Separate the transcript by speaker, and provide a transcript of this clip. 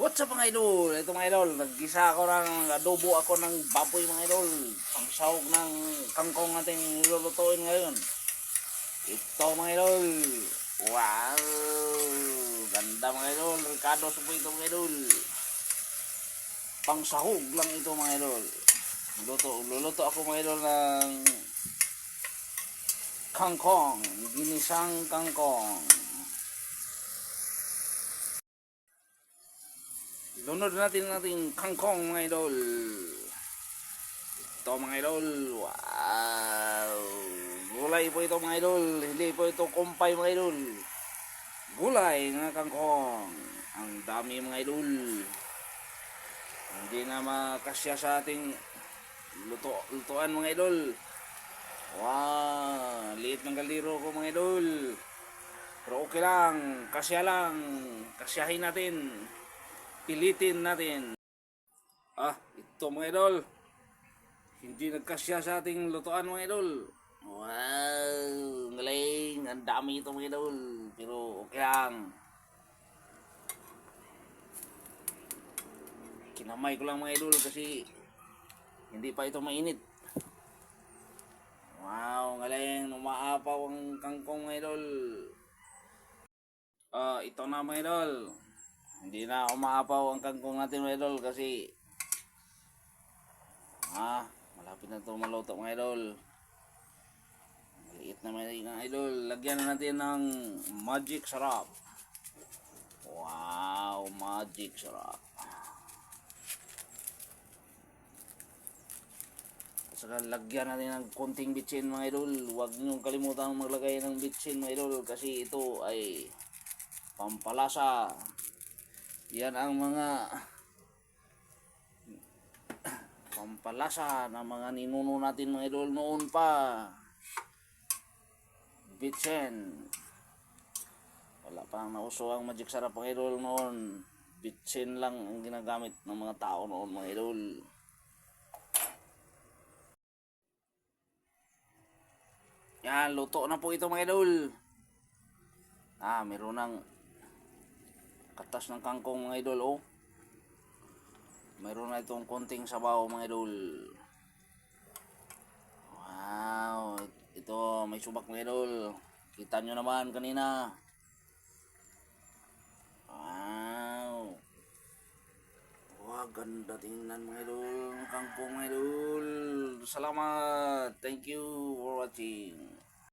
Speaker 1: What's up mga idol? Ito mga idol, naggisa ako ng adobo ako ng baboy mga idol. Pangsahog ng kangkong natin nilulutuin ngayon. Ito mga idol. Wow! Ganda mga idol. Ricardo Supo ito mga idol. Pangsahog lang ito mga idol. Luto, luluto ako mga idol ng kangkong. Ginisang kangkong. Lunod natin natin kangkong mga idol. Ito mga idol. Wow. Gulay po ito mga idol. Hindi po ito kumpay mga idol. Gulay nga kangkong. Ang dami mga idol. Hindi na makasya sa ating luto, lutuan mga idol. Wow. Liit ng galiro ko mga idol. Pero okay lang. Kasya lang. Kasyahin natin pilitin natin. Ah, ito mga idol. Hindi nagkasya sa ating lutuan mga idol. Wow, galing. Ang dami ito mga idol. Pero okay lang. Kinamay ko lang mga idol kasi hindi pa ito mainit. Wow, galing. Umaapaw ang kangkong mga idol. Ah, ito na mga idol. Hindi na umaapaw ang kangkong natin mga idol kasi ah, malapit na ito maluto mga idol. Maliit na mga idol. Lagyan na natin ng magic sarap. Wow, magic sarap. Saka lagyan natin ng konting bitsin mga idol. Huwag niyong kalimutan maglagay ng bitsin mga idol kasi ito ay pampalasa. Yan ang mga pampalasa ng mga ninuno natin mga idol noon pa. Bitsen. Wala pang nauso ang magic sarap mga idol noon. Bitsen lang ang ginagamit ng mga tao noon mga idol. Yan, luto na po ito mga idol. Ah, meron ng katas ng kangkong mga idol oh. Mayroon na itong konting sabaw mga idol. Wow, ito may subak mga idol. Kita nyo naman kanina. Wow. Wow, ganda tingnan mga idol. Kangkong mga idol. Salamat. Thank you for watching.